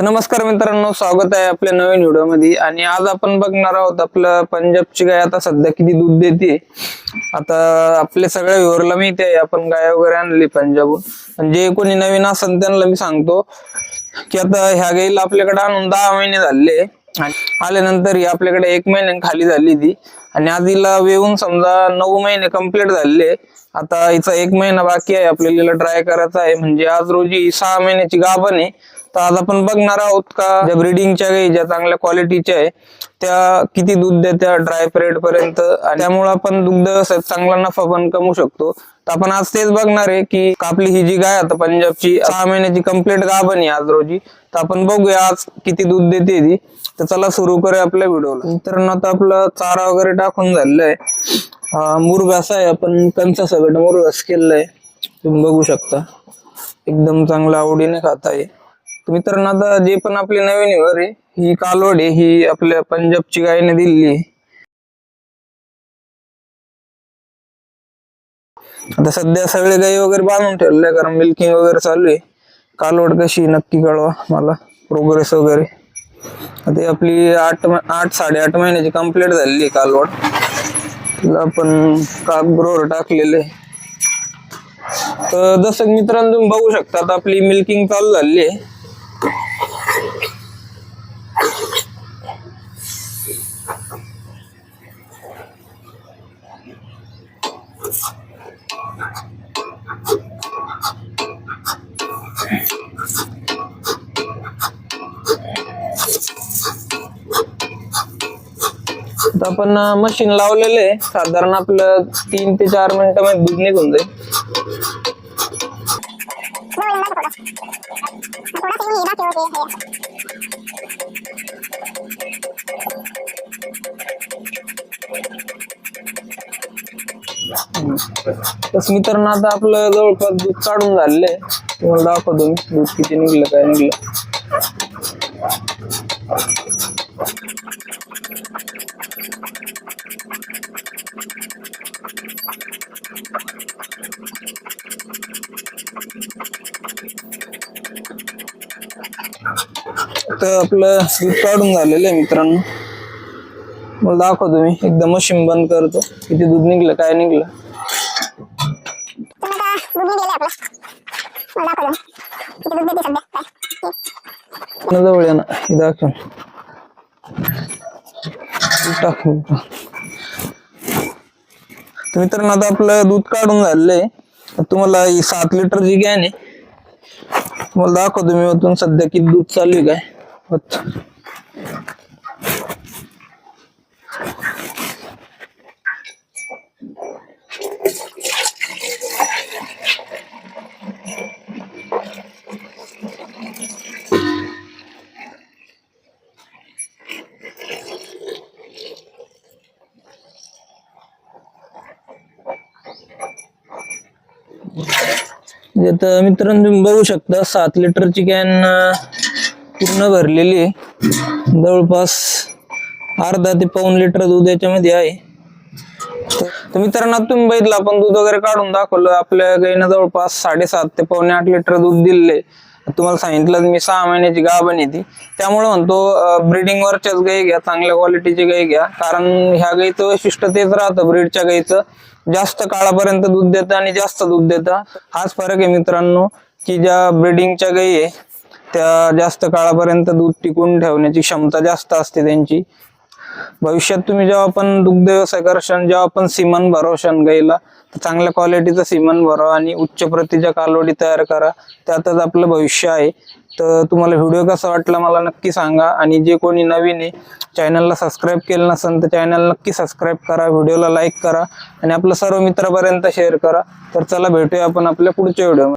तर नमस्कार मित्रांनो स्वागत आहे आपल्या नवीन व्हिडिओमध्ये. आणि आज आपण बघणार आहोत आपलं पंजाबची गाय आता सध्या किती दूध देते. आता आपल्या सगळ्या व्ह्युअरला माहिती आहे आपण गाय वगैरे आणली पंजाबहून. आणि जे कोणी नवीन असेल त्यांना मी सांगतो की आता ह्या गाईला आपल्याकडे आणून दहा महिने झाले. आणि आल्यानंतर ही आपल्याकडे एक महिने खाली झाली ती. आणि आज हिला समजा नऊ महिने कंप्लीट झाले. आता हिचा एक महिना बाकी आहे आपल्याला ड्राय करायचा आहे. म्हणजे आज रोजी सहा महिन्याची गाभण आहे. तर आज आपण बघणार आहोत का ज्या ब्रिडिंगच्या गाई ज्या चांगल्या क्वालिटीच्या आहे त्या किती दूध देत्या ड्राय पिरियड पर्यंत. आणि त्यामुळे आपण दुग्ध चांगला नफा पण कमवू शकतो. तर आपण आज तेच बघणार आहे की आपली ही जी गाय आता पंजाबची सहा महिन्याची कंप्लीट गाभण आहे आज रोजी. तर आपण बघूया आज किती दूध देते ती. तर चला सुरू करूया आपल्या व्हिडिओला. मित्रांनो आता आपलं चारा वगैरे टाकून झालेलं आहे. अं, मुरघास आहे. आपण कंचा सगळं मुरघास केलेलं आहे. तुम्ही बघू शकता. एकदम चांगला आवडीने खाता आहे मित्रांनो आता जे पण आपली नवीन वर आहे ही कालवड आहे ही आपल्या पंजाबची गायने दिलेली आहे. आता सध्या सगळे गाई वगैरे बांधून ठेवले कारण मिल्किंग वगैरे चालू आहे. कालवड कशी नक्की कळवा मला प्रोग्रेस वगैरे. आता आपली आठ आठ साडेआठ महिन्याची कंप्लीट झालेली आहे कालवड तिला आपण काप ग्रोवर टाकलेले तर जसं मित्रांनो तुम्ही बघू शकता आपली मिल्किंग चालू झालेली आहे. आपण मशीन लावलेलं आहे. साधारण आपलं तीन ते चार मिनिटामध्ये दूध निघून जाईल. तस मित्रांनो आता आपलं जवळपास दूध काढून झालेलं आहे. तुम्हाला दाखवतो मी. दूध किती निघलं काय निघलं. तर आपलं दूध काढून झालेलं आहे मित्रांनो. मला दाखवतो मी. एकदा मशीन बंद करतो. किती दूध निघलं काय निघलं? जवळ ना हे दाखव. टाक तर मित्रांनो आता आपलं दूध काढून झालेलं आहे. तुम्हाला ही सात लिटरची कॅन आहे तुम्हाला दाखवतो मी ओतून सध्या किती दूध चालू आहे काय? म्हणजे आता मित्रांनो तुम्ही बघू शकता सात लिटरची कॅन पूर्ण भरलेली आहे. जवळपास अर्धा ते पाऊन लिटर दूध याच्यामध्ये आहे. तर मित्रांनो तुम्ही बघितलं आपण दूध वगैरे काढून दाखवलं आपल्या गाईनं जवळपास साडेसात ते पावणे आठ लिटर दूध दिले तुम्हाला सांगितलं मी सहा महिन्याची गाभण येते त्यामुळे म्हणतो ब्रिडिंगवरच्याच गाई घ्या चांगल्या क्वालिटीची गाई घ्या. कारण ह्या गाईचं वैशिष्ट्य तेच राहतं ब्रीडच्या गाईचं. जास्त काळापर्यंत दूध देतं आणि जास्त दूध देतं. हाच फरक आहे मित्रांनो की ज्या ब्रिडिंगच्या गाई आहे त्या जास्त काळापर्यंत दूध टिकून ठेवण्याची क्षमता जास्त असते त्यांची. भविष्यात तुम्ही जेव्हा आपण दुग्ध व्यवसाय करशान जेव्हा आपण सिमन भरवशाल गाईला तर चांगल्या क्वालिटीचं सिमन भरवा आणि उच्च प्रतीच्या कालवडी तयार करा. त्यातच आपलं भविष्य आहे. तर तुम्हाला व्हिडिओ कसा वाटला मला नक्की सांगा. आणि जे कोणी नवीन आहे चॅनलला सबस्क्राईब केलं नसेल तर चॅनल नक्की सबस्क्राईब करा. व्हिडिओला लाईक करा. आणि आपलं सर्व मित्रापर्यंत शेअर करा. तर चला भेटूया आपण आपल्या पुढच्या व्हिडिओ